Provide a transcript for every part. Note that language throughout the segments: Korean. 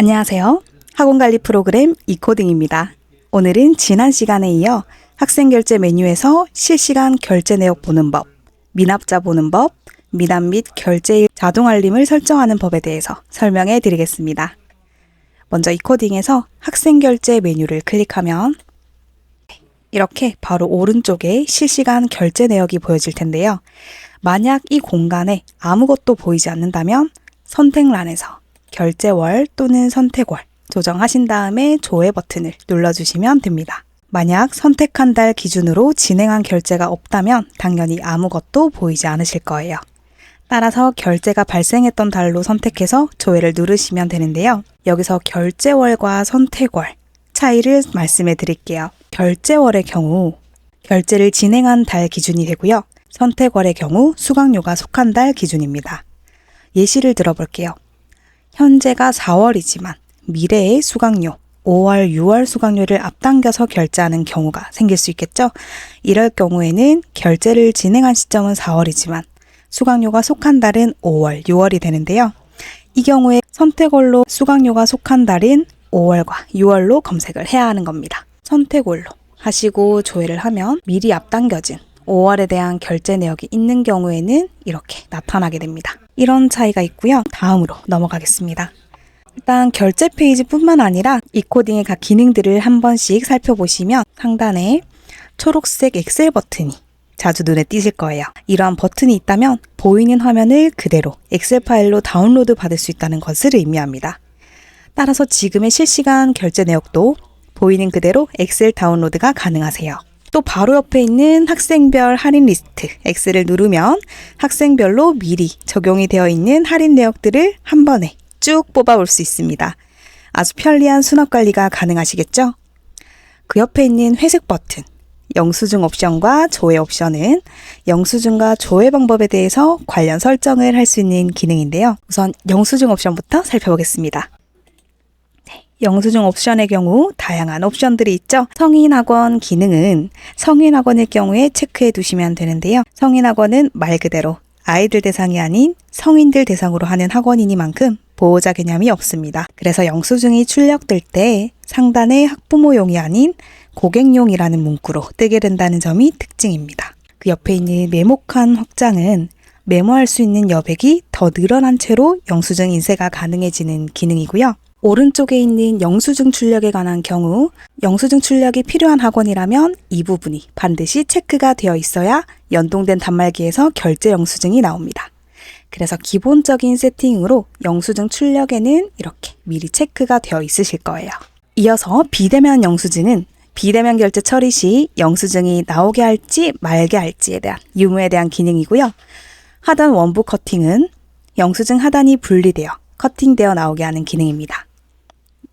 안녕하세요. 학원 관리 프로그램 이코딩입니다. 오늘은 지난 시간에 이어 학생 결제 메뉴에서 실시간 결제 내역 보는 법, 미납자 보는 법, 미납 및 결제일 자동 알림을 설정하는 법에 대해서 설명해 드리겠습니다. 먼저 이코딩에서 학생 결제 메뉴를 클릭하면 이렇게 바로 오른쪽에 실시간 결제 내역이 보여질 텐데요. 만약 이 공간에 아무것도 보이지 않는다면 선택란에서 결제월 또는 선택월 조정하신 다음에 조회 버튼을 눌러주시면 됩니다. 만약 선택한 달 기준으로 진행한 결제가 없다면 당연히 아무것도 보이지 않으실 거예요. 따라서 결제가 발생했던 달로 선택해서 조회를 누르시면 되는데요. 여기서 결제월과 선택월 차이를 말씀해 드릴게요. 결제월의 경우 결제를 진행한 달 기준이 되고요. 선택월의 경우 수강료가 속한 달 기준입니다. 예시를 들어볼게요. 현재가 4월이지만 미래의 수강료 5월, 6월 수강료를 앞당겨서 결제하는 경우가 생길 수 있겠죠? 이럴 경우에는 결제를 진행한 시점은 4월이지만 수강료가 속한 달은 5월, 6월이 되는데요. 이 경우에 선택월로 수강료가 속한 달인 5월과 6월로 검색을 해야 하는 겁니다. 선택월로 하시고 조회를 하면 미리 앞당겨진 5월에 대한 결제 내역이 있는 경우에는 이렇게 나타나게 됩니다. 이런 차이가 있고요. 다음으로 넘어가겠습니다. 일단 결제 페이지뿐만 아니라 이 코딩의 각 기능들을 한 번씩 살펴보시면 상단에 초록색 엑셀 버튼이 자주 눈에 띄실 거예요. 이러한 버튼이 있다면 보이는 화면을 그대로 엑셀 파일로 다운로드 받을 수 있다는 것을 의미합니다. 따라서 지금의 실시간 결제 내역도 보이는 그대로 엑셀 다운로드가 가능하세요. 또 바로 옆에 있는 학생별 할인 리스트 X를 누르면 학생별로 미리 적용이 되어 있는 할인 내역들을 한 번에 쭉 뽑아볼 수 있습니다. 아주 편리한 수납 관리가 가능하시겠죠? 그 옆에 있는 회색 버튼 영수증 옵션과 조회 옵션은 영수증과 조회 방법에 대해서 관련 설정을 할 수 있는 기능인데요. 우선 영수증 옵션부터 살펴보겠습니다. 영수증 옵션의 경우 다양한 옵션들이 있죠. 성인학원 기능은 성인학원일 경우에 체크해 두시면 되는데요. 성인학원은 말 그대로 아이들 대상이 아닌 성인들 대상으로 하는 학원이니만큼 보호자 개념이 없습니다. 그래서 영수증이 출력될 때 상단에 학부모용이 아닌 고객용이라는 문구로 뜨게 된다는 점이 특징입니다. 그 옆에 있는 메모칸 확장은 메모할 수 있는 여백이 더 늘어난 채로 영수증 인쇄가 가능해지는 기능이고요. 오른쪽에 있는 영수증 출력에 관한 경우 영수증 출력이 필요한 학원이라면 이 부분이 반드시 체크가 되어 있어야 연동된 단말기에서 결제 영수증이 나옵니다. 그래서 기본적인 세팅으로 영수증 출력에는 이렇게 미리 체크가 되어 있으실 거예요. 이어서 비대면 영수증은 비대면 결제 처리 시 영수증이 나오게 할지 말게 할지에 대한 유무에 대한 기능이고요. 하단 원부 커팅은 영수증 하단이 분리되어 커팅되어 나오게 하는 기능입니다.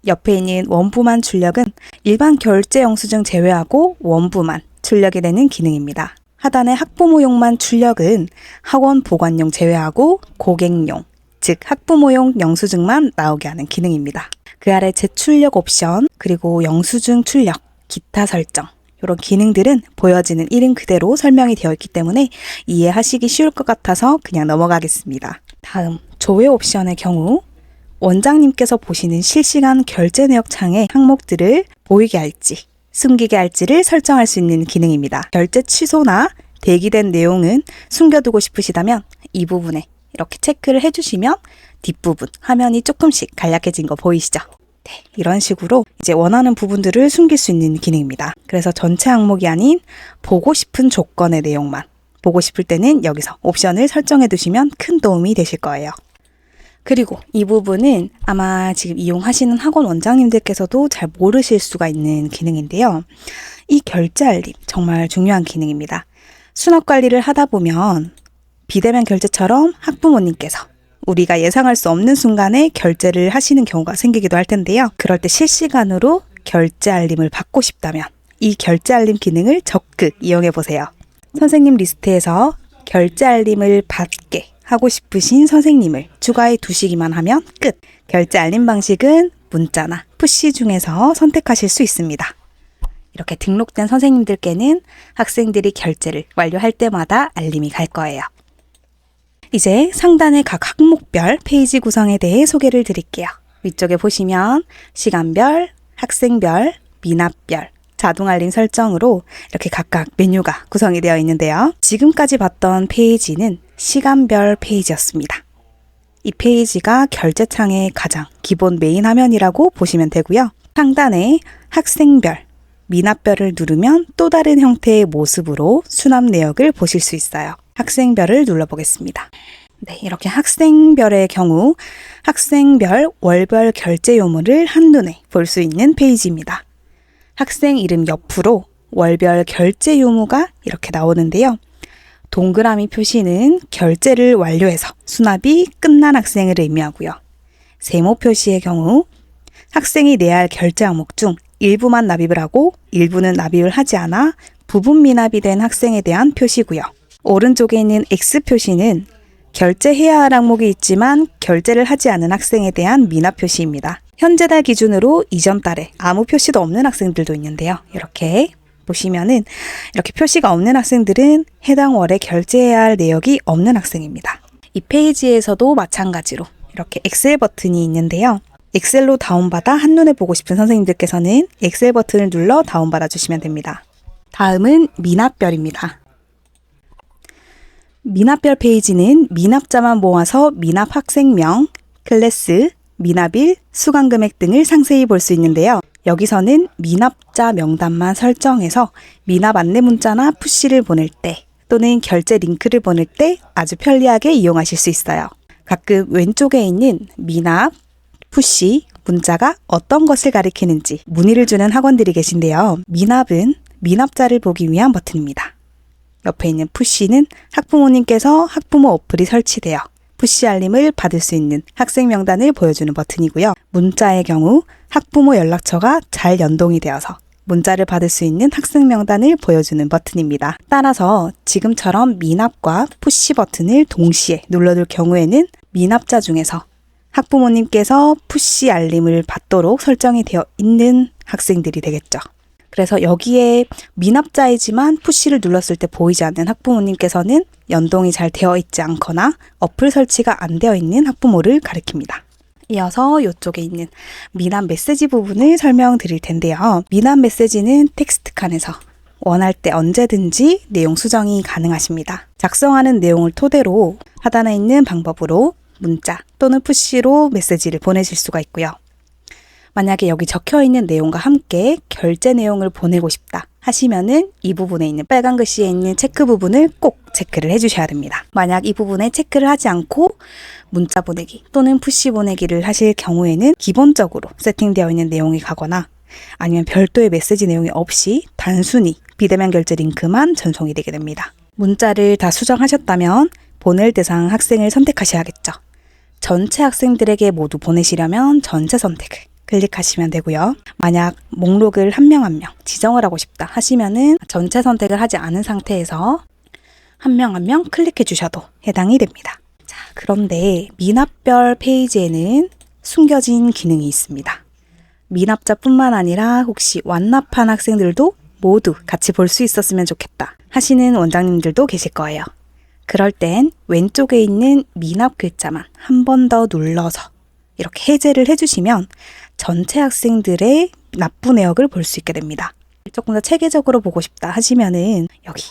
옆에 있는 원부만 출력은 일반 결제 영수증 제외하고 원부만 출력이 되는 기능입니다. 하단의 학부모용만 출력은 학원 보관용 제외하고 고객용, 즉 학부모용 영수증만 나오게 하는 기능입니다. 그 아래 재출력 옵션, 그리고 영수증 출력, 기타 설정, 이런 기능들은 보여지는 이름 그대로 설명이 되어 있기 때문에 이해하시기 쉬울 것 같아서 그냥 넘어가겠습니다. 다음, 조회 옵션의 경우 원장님께서 보시는 실시간 결제 내역 창의 항목들을 보이게 할지 숨기게 할지를 설정할 수 있는 기능입니다. 결제 취소나 대기된 내용은 숨겨두고 싶으시다면 이 부분에 이렇게 체크를 해주시면 뒷부분 화면이 조금씩 간략해진 거 보이시죠? 네, 이런 식으로 이제 원하는 부분들을 숨길 수 있는 기능입니다. 그래서 전체 항목이 아닌 보고 싶은 조건의 내용만 보고 싶을 때는 여기서 옵션을 설정해 두시면 큰 도움이 되실 거예요. 그리고 이 부분은 아마 지금 이용하시는 학원 원장님들께서도 잘 모르실 수가 있는 기능인데요. 이 결제 알림 정말 중요한 기능입니다. 수납 관리를 하다 보면 비대면 결제처럼 학부모님께서 우리가 예상할 수 없는 순간에 결제를 하시는 경우가 생기기도 할 텐데요. 그럴 때 실시간으로 결제 알림을 받고 싶다면 이 결제 알림 기능을 적극 이용해 보세요. 선생님 리스트에서 결제 알림을 받게 하고 싶으신 선생님을 추가해 두시기만 하면 끝. 결제 알림 방식은 문자나 푸시 중에서 선택하실 수 있습니다. 이렇게 등록된 선생님들께는 학생들이 결제를 완료할 때마다 알림이 갈 거예요. 이제 상단의 각 항목별 페이지 구성에 대해 소개를 드릴게요. 위쪽에 보시면 시간별, 학생별, 미납별, 자동 알림 설정으로 이렇게 각각 메뉴가 구성이 되어 있는데요. 지금까지 봤던 페이지는 시간별 페이지였습니다. 이 페이지가 결제창의 가장 기본 메인 화면이라고 보시면 되고요. 상단에 학생별, 미납별을 누르면 또 다른 형태의 모습으로 수납 내역을 보실 수 있어요. 학생별을 눌러보겠습니다. 네, 이렇게 학생별의 경우 학생별 월별 결제 요물을 한눈에 볼 수 있는 페이지입니다. 학생 이름 옆으로 월별 결제 요무가 이렇게 나오는데요. 동그라미 표시는 결제를 완료해서 수납이 끝난 학생을 의미하고요. 세모 표시의 경우 학생이 내야 할 결제 항목 중 일부만 납입을 하고 일부는 납입을 하지 않아 부분 미납이 된 학생에 대한 표시고요. 오른쪽에 있는 X 표시는 결제해야 할 항목이 있지만 결제를 하지 않은 학생에 대한 미납 표시입니다. 현재 달 기준으로 이전 달에 아무 표시도 없는 학생들도 있는데요. 이렇게 보시면은 이렇게 표시가 없는 학생들은 해당 월에 결제해야 할 내역이 없는 학생입니다. 이 페이지에서도 마찬가지로 이렇게 엑셀 버튼이 있는데요. 엑셀로 다운받아 한눈에 보고 싶은 선생님들께서는 엑셀 버튼을 눌러 다운받아 주시면 됩니다. 다음은 미납별입니다. 미납별 페이지는 미납자만 모아서 미납 학생명, 클래스, 미납일, 수강금액 등을 상세히 볼 수 있는데요. 여기서는 미납자 명단만 설정해서 미납 안내 문자나 푸시를 보낼 때 또는 결제 링크를 보낼 때 아주 편리하게 이용하실 수 있어요. 가끔 왼쪽에 있는 미납, 푸시, 문자가 어떤 것을 가리키는지 문의를 주는 학원들이 계신데요. 미납은 미납자를 보기 위한 버튼입니다. 옆에 있는 푸시는 학부모님께서 학부모 어플이 설치되어 푸시 알림을 받을 수 있는 학생 명단을 보여주는 버튼이고요. 문자의 경우 학부모 연락처가 잘 연동이 되어서 문자를 받을 수 있는 학생 명단을 보여주는 버튼입니다. 따라서 지금처럼 미납과 푸시 버튼을 동시에 눌러둘 경우에는 미납자 중에서 학부모님께서 푸시 알림을 받도록 설정이 되어 있는 학생들이 되겠죠. 그래서 여기에 미납자이지만 푸시를 눌렀을 때 보이지 않는 학부모님께서는 연동이 잘 되어 있지 않거나 어플 설치가 안 되어 있는 학부모를 가리킵니다. 이어서 이쪽에 있는 미납 메시지 부분을 설명드릴 텐데요. 미납 메시지는 텍스트 칸에서 원할 때 언제든지 내용 수정이 가능하십니다. 작성하는 내용을 토대로 하단에 있는 방법으로 문자 또는 푸시로 메시지를 보내실 수가 있고요. 만약에 여기 적혀 있는 내용과 함께 결제 내용을 보내고 싶다 하시면은 이 부분에 있는 빨간 글씨에 있는 체크 부분을 꼭 체크를 해주셔야 됩니다. 만약 이 부분에 체크를 하지 않고 문자 보내기 또는 푸시 보내기를 하실 경우에는 기본적으로 세팅되어 있는 내용이 가거나 아니면 별도의 메시지 내용이 없이 단순히 비대면 결제 링크만 전송이 되게 됩니다. 문자를 다 수정하셨다면 보낼 대상 학생을 선택하셔야겠죠. 전체 학생들에게 모두 보내시려면 전체 선택을 클릭하시면 되고요. 만약 목록을 한명 한명 지정을 하고 싶다 하시면은 전체 선택을 하지 않은 상태에서 한 명 한 명 클릭해 주셔도 해당이 됩니다. 자, 그런데 미납별 페이지에는 숨겨진 기능이 있습니다. 미납자뿐만 아니라 혹시 완납한 학생들도 모두 같이 볼 수 있었으면 좋겠다 하시는 원장님들도 계실 거예요. 그럴 땐 왼쪽에 있는 미납 글자만 한 번 더 눌러서 이렇게 해제를 해주시면 전체 학생들의 납부 내역을 볼 수 있게 됩니다. 조금 더 체계적으로 보고 싶다 하시면은 여기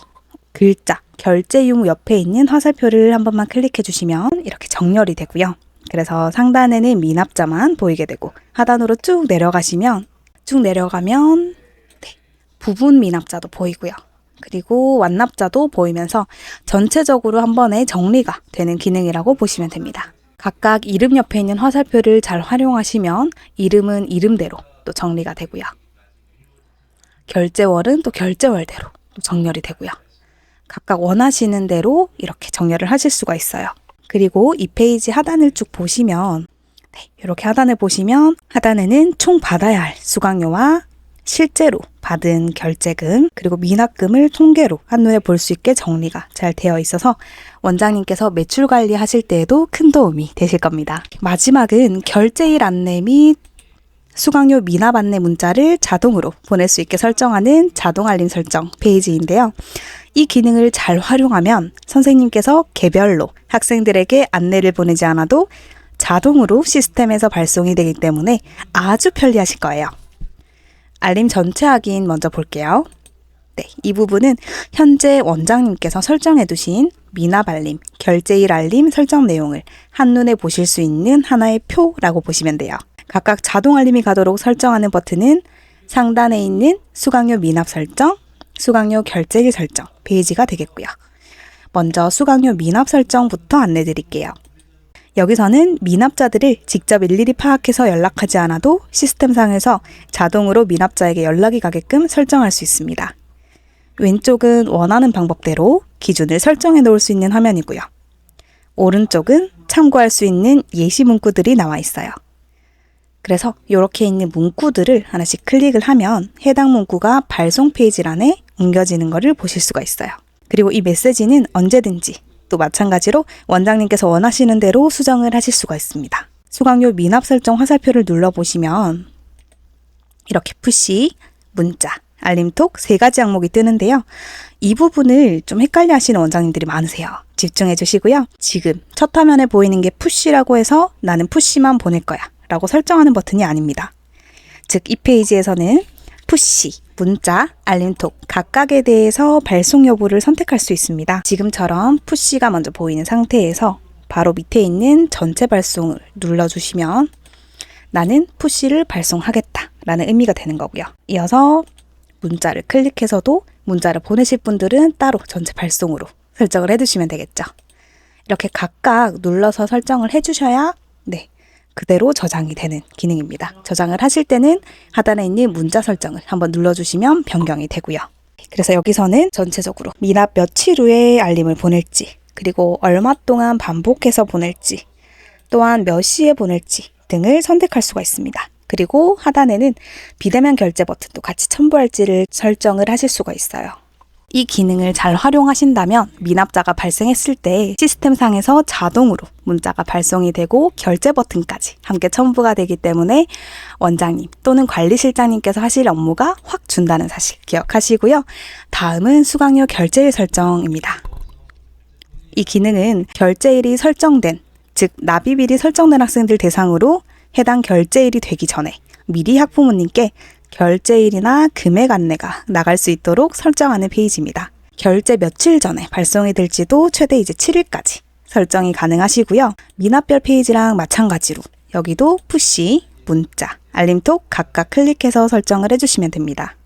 글자 결제 유무 옆에 있는 화살표를 한 번만 클릭해 주시면 이렇게 정렬이 되고요. 그래서 상단에는 미납자만 보이게 되고 하단으로 쭉 내려가시면 쭉 내려가면 네, 부분 미납자도 보이고요. 그리고 완납자도 보이면서 전체적으로 한 번에 정리가 되는 기능이라고 보시면 됩니다. 각각 이름 옆에 있는 화살표를 잘 활용하시면 이름은 이름대로 또 정리가 되고요. 결제월은 또 결제월대로 또 정렬이 되고요. 각각 원하시는 대로 이렇게 정렬을 하실 수가 있어요. 그리고 이 페이지 하단을 쭉 보시면 네, 이렇게 하단을 보시면 하단에는 총 받아야 할 수강료와 실제로 받은 결제금 그리고 미납금을 통계로 한눈에 볼 수 있게 정리가 잘 되어 있어서 원장님께서 매출 관리하실 때에도 큰 도움이 되실 겁니다. 마지막은 결제일 안내 및 수강료 미납 안내 문자를 자동으로 보낼 수 있게 설정하는 자동 알림 설정 페이지인데요. 이 기능을 잘 활용하면 선생님께서 개별로 학생들에게 안내를 보내지 않아도 자동으로 시스템에서 발송이 되기 때문에 아주 편리하실 거예요. 알림 전체 확인 먼저 볼게요. 네, 이 부분은 현재 원장님께서 설정해 두신 미납 알림, 결제일 알림 설정 내용을 한눈에 보실 수 있는 하나의 표라고 보시면 돼요. 각각 자동 알림이 가도록 설정하는 버튼은 상단에 있는 수강료 미납 설정, 수강료 결제일 설정 페이지가 되겠고요. 먼저 수강료 미납 설정부터 안내 드릴게요. 여기서는 미납자들을 직접 일일이 파악해서 연락하지 않아도 시스템상에서 자동으로 미납자에게 연락이 가게끔 설정할 수 있습니다. 왼쪽은 원하는 방법대로 기준을 설정해 놓을 수 있는 화면이고요. 오른쪽은 참고할 수 있는 예시 문구들이 나와 있어요. 그래서 이렇게 있는 문구들을 하나씩 클릭을 하면 해당 문구가 발송 페이지란에 옮겨지는 것을 보실 수가 있어요. 그리고 이 메시지는 언제든지 또 마찬가지로 원장님께서 원하시는 대로 수정을 하실 수가 있습니다. 수강료 미납 설정 화살표를 눌러보시면 이렇게 푸시, 문자, 알림톡 세 가지 항목이 뜨는데요. 이 부분을 좀 헷갈려 하시는 원장님들이 많으세요. 집중해 주시고요. 지금 첫 화면에 보이는 게 푸시라고 해서 나는 푸시만 보낼 거야 라고 설정하는 버튼이 아닙니다. 즉, 이 페이지에서는 푸시, 문자, 알림톡 각각에 대해서 발송 여부를 선택할 수 있습니다. 지금처럼 푸시가 먼저 보이는 상태에서 바로 밑에 있는 전체 발송을 눌러주시면 나는 푸시를 발송하겠다 라는 의미가 되는 거고요. 이어서 문자를 클릭해서도 문자를 보내실 분들은 따로 전체 발송으로 설정을 해두시면 되겠죠. 이렇게 각각 눌러서 설정을 해주셔야 네 그대로 저장이 되는 기능입니다. 저장을 하실 때는 하단에 있는 문자 설정을 한번 눌러주시면 변경이 되고요. 그래서 여기서는 전체적으로 미납 며칠 후에 알림을 보낼지 그리고 얼마 동안 반복해서 보낼지 또한 몇 시에 보낼지 등을 선택할 수가 있습니다. 그리고 하단에는 비대면 결제 버튼도 같이 첨부할지를 설정을 하실 수가 있어요. 이 기능을 잘 활용하신다면 미납자가 발생했을 때 시스템상에서 자동으로 문자가 발송이 되고 결제 버튼까지 함께 첨부가 되기 때문에 원장님 또는 관리실장님께서 하실 업무가 확 준다는 사실 기억하시고요. 다음은 수강료 결제일 설정입니다. 이 기능은 결제일이 설정된 즉 납입일이 설정된 학생들 대상으로 해당 결제일이 되기 전에 미리 학부모님께 결제일이나 금액 안내가 나갈 수 있도록 설정하는 페이지입니다. 결제 며칠 전에 발송이 될지도 최대 이제 7일까지 설정이 가능하시고요. 미납별 페이지랑 마찬가지로 여기도 푸시, 문자, 알림톡 각각 클릭해서 설정을 해주시면 됩니다.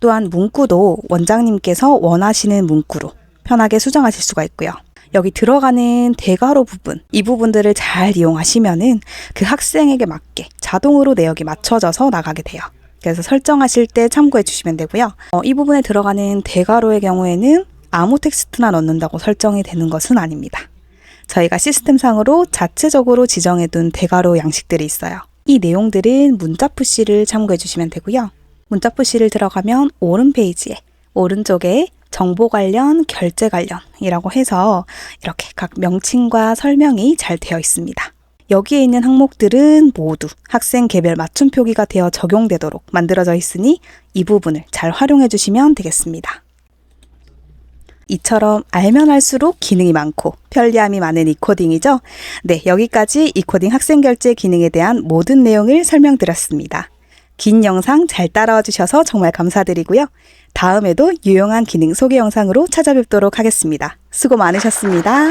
또한 문구도 원장님께서 원하시는 문구로 편하게 수정하실 수가 있고요. 여기 들어가는 대괄호 부분, 이 부분들을 잘 이용하시면은 그 학생에게 맞게 자동으로 내역이 맞춰져서 나가게 돼요. 그래서 설정하실 때 참고해 주시면 되고요. 어, 이 부분에 들어가는 대괄호의 경우에는 아무 텍스트나 넣는다고 설정이 되는 것은 아닙니다. 저희가 시스템상으로 자체적으로 지정해둔 대괄호 양식들이 있어요. 이 내용들은 문자 푸시를 참고해 주시면 되고요. 문자 푸시를 들어가면 오른 페이지에 오른쪽에 정보 관련, 결제 관련이라고 해서 이렇게 각 명칭과 설명이 잘 되어 있습니다. 여기에 있는 항목들은 모두 학생 개별 맞춤 표기가 되어 적용되도록 만들어져 있으니 이 부분을 잘 활용해 주시면 되겠습니다. 이처럼 알면 알수록 기능이 많고 편리함이 많은 이코딩이죠. 네, 여기까지 이코딩 학생 결제 기능에 대한 모든 내용을 설명드렸습니다. 긴 영상 잘 따라와 주셔서 정말 감사드리고요. 다음에도 유용한 기능 소개 영상으로 찾아뵙도록 하겠습니다. 수고 많으셨습니다.